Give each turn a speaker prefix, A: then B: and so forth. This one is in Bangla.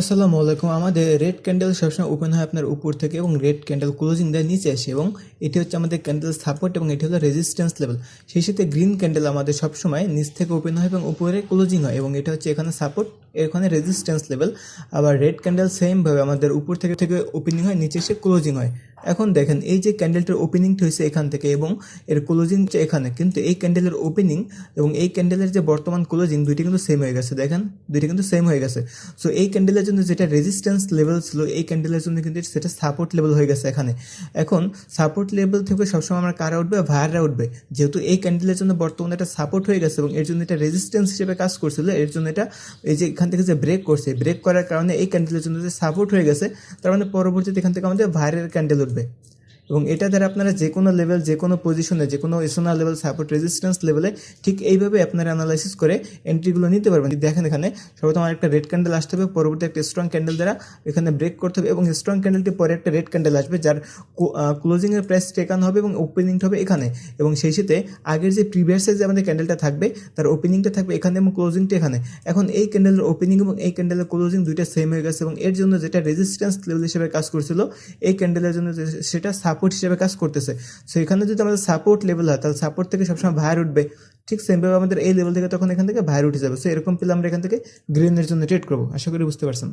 A: আসসালামু আলাইকুম। আমাদের রেড ক্যান্ডেল সবসময় ওপেন হয় আপনার উপর থেকে এবং রেড ক্যান্ডেল ক্লোজিং দেয় নিচে আসে এবং এটি হচ্ছে আমাদের ক্যান্ডেল সাপোর্ট এবং এটি হলো রেজিস্ট্যান্স লেভেল সেই সাথে গ্রিন ক্যান্ডেল আমাদের সবসময় নিচ থেকে ওপেন হয় এবং উপরে ক্লোজিং হয় এবং এটা হচ্ছে এখানে সাপোর্ট এখানে রেজিস্ট্যান্স লেভেল আবার রেড ক্যান্ডেল সেমভাবে আমাদের উপর থেকে থেকে ওপেনিং হয়, নিচে এসে ক্লোজিং হয়। এখন দেখেন, এই যে ক্যান্ডেলটার ওপেনিংটা হয়েছে এখান থেকে এবং এর ক্লোজিং এখানে। কিন্তু এই ক্যান্ডেলের ওপেনিং এবং এই ক্যান্ডেলের যে বর্তমান ক্লোজিং দুইটি কিন্তু সেম হয়ে গেছে। দেখেন, দুইটি কিন্তু সেম হয়ে গেছে। সো এই ক্যান্ডেলের জন্য যেটা রেজিস্ট্যান্স লেভেল ছিল, এই ক্যান্ডেলের জন্য কিন্তু সেটা সাপোর্ট লেভেল হয়ে গেছে এখানে। এখন সাপোর্ট লেভেল থেকে সবসময় আমরা কারা উঠবে? ভায়াররা উঠবে। যেহেতু এই ক্যান্ডেলের জন্য বর্তমানে একটা সাপোর্ট হয়ে গেছে এবং এর জন্য এটা রেজিস্ট্যান্স হিসেবে কাজ করছিল, এর জন্য এটা এই যে এখান থেকে যে ব্রেক করছে ব্রেক করার কারণে এই ক্যান্ডেলের জন্য যে সাপোর্ট হয়ে গেছে, তার মানে পরবর্তীতে এখান থেকে আমাদের ভায়ারের ক্যান্ডেল উঠবে। এবং এটা দ্বারা আপনারা যে কোনো লেভেল যে কোনো পজিশনে যে কোনো এসোনাল লেভেল সাপোর্ট রেজিস্ট্যান্স লেভেলে ঠিক এইভাবে আপনারা অ্যানালাইসিস করে এন্ট্রিগুলো নিতে পারবেন। দেখেন এখানে সর্বপ্রথম একটা রেড ক্যান্ডেল আসতে হবে, পরবর্তী একটা স্ট্রং ক্যান্ডেল দ্বারা এখানে ব্রেক করতে হবে এবং স্ট্রং ক্যান্ডেলটি পরে একটা রেড ক্যান্ডেল আসবে যার ক্লোজিংয়ের প্রাইস টেকানো হবে এবং ওপেনিংটা হবে এখানে এবং সেই সাথে আগের যে প্রিভিয়াসের যে আমাদের ক্যান্ডেলটা থাকবে, তার ওপেনিংটা থাকবে এখানে এবং ক্লোজিংটা এখানে। এখন এই ক্যান্ডেলের ওপেনিং এবং এই ক্যান্ডেলের ক্লোজিং দুইটা সেম হয়ে গেছে এবং এর জন্য যেটা রেজিস্ট্যান্স লেভেল হিসেবে কাজ করছিল, এই ক্যান্ডেলের জন্য সেটা সাপোর্ট হিসেবে কাজ করতেছে। সো এখানে যদি আমাদের সাপোর্ট লেভেল হয়, তাহলে সাপোর্ট থেকে সবসময় ভায়ার উঠবে। ঠিক সেমভাবে আমাদের এই লেভেল থেকে তখন এখান থেকে ভায়ার উঠে যাবে। সো এরকম পেলে আমরা এখান থেকে গ্রিনের জন্য ট্রেড করব। আশা করি বুঝতে পারছেন।